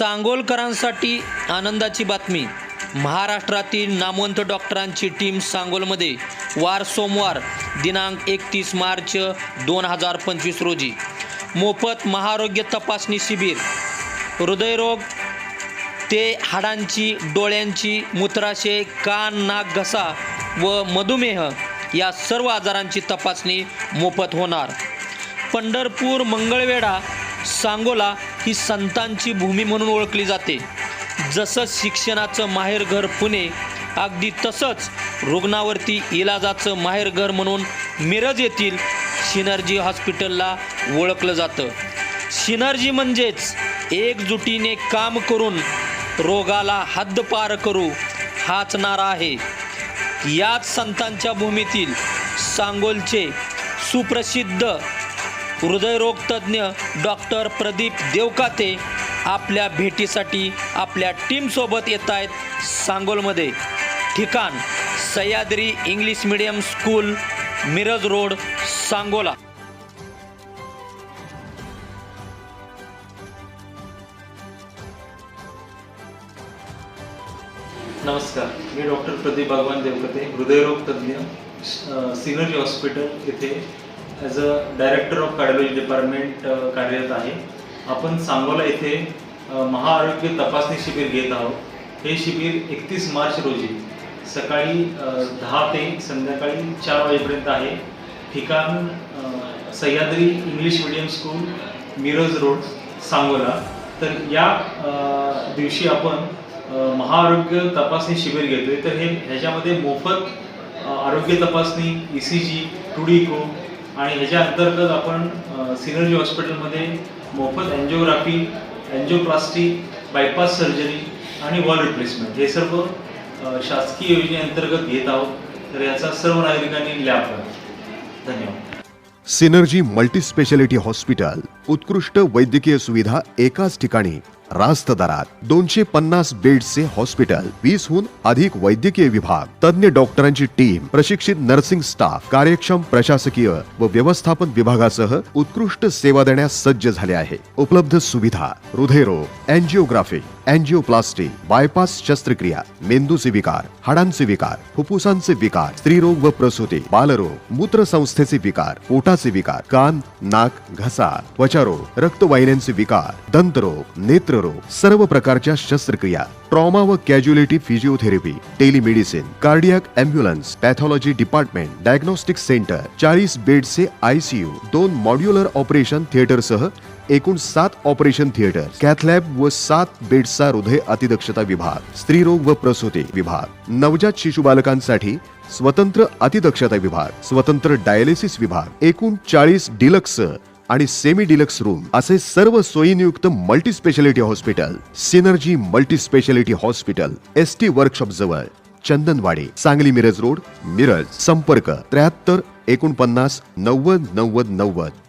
सांगोलकरांसाठी आनंदाची बातमी. महाराष्ट्रातील नामवंत डॉक्टरांची टीम सांगोलमध्ये वार सोमवार दिनांक एकतीस मार्च दोन हजार पंचवीस रोजी. मोफत महारोग्य तपासणी शिबिर. हृदयरोग ते हाडांची डोळ्यांची मूत्राशय कान नाक घसा व मधुमेह या सर्व आजारांची तपासणी मोफत होणार. पंढरपूर मंगळवेढा सांगोला ही संतांची भूमी म्हणून ओळखली जाते. जसं शिक्षणाचं माहेरघर पुणे अगदी तसंच रुग्णावरती इलाजाचं माहेरघर म्हणून मिरज येथील सिनर्जी हॉस्पिटलला ओळखलं जातं. सिनर्जी म्हणजेच एकजुटीने काम करून रोगाला हद्दपार करू हाच नारा आहे. याच संतांच्या भूमीतील सांगोलचे सुप्रसिद्ध हृदयरोग तज्ज्ञ डॉक्टर प्रदीप देवकाते आपल्या भेटीसाठी आपल्या टीमसोबत येत आहेत सांगोलमध्ये. ठिकाण Sahyadri English medium school Miraj road Sangola. नमस्कार मी डॉक्टर प्रदीप भगवान देवकते हृदयरोग तज्ज्ञ सिनरी हॉस्पिटल येथे as a director of cardiology department कार्यरत आहे. आपण सांगोला येथे महाआरोग्य तपासणी शिबिर घेत आहोत. हे शिबिर एकतीस मार्च रोजी सकाळी दहा ते संध्याकाळी चार वाजेपर्यंत आहे. ठिकाण Sahyadri English medium school Miraj road Sangola. तर या दिवशी आपण महाआरोग्य तपासणी शिबिर घेतोय. तर हे ह्याच्यामध्ये मोफत आरोग्य तपासणी ई सी जी टुडिको आणि ह्याच्या अंतर्गत आपण सिनर्जी हॉस्पिटलमध्ये मोफत अँजिओग्राफी अँजिओप्लास्टी बायपास सर्जरी आणि वॉल रिप्लेसमेंट हे सर्व शासकीय योजनेअंतर्गत घेत आहोत. तर याचा सर्व नागरिकांनी लाभ घ्यावा. धन्यवाद. सिनर्जी मल्टी स्पेशालिटी हॉस्पिटल उत्कृष्ट वैद्यकीय सुविधा एकाच ठिकाणी. रास्त दरात दोनशे पन्नास बेडचे हॉस्पिटल वीसहून अधिक वैद्यकीय विभाग तज्ञ डॉक्टरांची टीम प्रशिक्षित नर्सिंग स्टाफ कार्यक्षम प्रशासकीय व व्यवस्थापन विभागासह उत्कृष्ट सेवा देण्यास सज्ज झाले आहे. उपलब्ध सुविधा हृदयरोग अँजिओग्राफी अँजिओप्लास्टी बायपास शस्त्रक्रिया मेंदूचे विकार हाडांचे विकार फुफ्फुसांचे विकार स्त्रीरोग व प्रसूती बालरोग मूत्रसंस्थेचे विकार पोटाचे विकार कान नाक घसा त्वचारोग रक्तवाहिन्यांचे विकार दंतरोग नेत्ररोग सर्व प्रकारच्या शस्त्रक्रिया ट्रॉमा व casualty physiotherapy telemedicine cardiac ambulance pathology department diagnostic centre चाळीस बेडचे आयसीयू दोन मॉड्युलर ऑपरेशन थिएटरसह एकूण सात ऑपरेशन थिएटर कॅथलॅब व सात बेडचा हृदय अतिदक्षता विभाग स्त्रीरोग व प्रसूती विभाग नवजात शिशु बालकांसाठी स्वतंत्र अतिदक्षता विभाग स्वतंत्र डायलिसिस विभाग एकूण चाळीस डिलक्स आणि सेमी डिलक्स रूम असे सर्व सोयीनियुक्त multi speciality hospital Synergy multi speciality hospital S T workshop जवळ चंदनवाडी सांगली मिरज रोड मिरज संपर्क त्र्याहत्तर एकोणपन्नास नव्वद नव्वद नव्वद.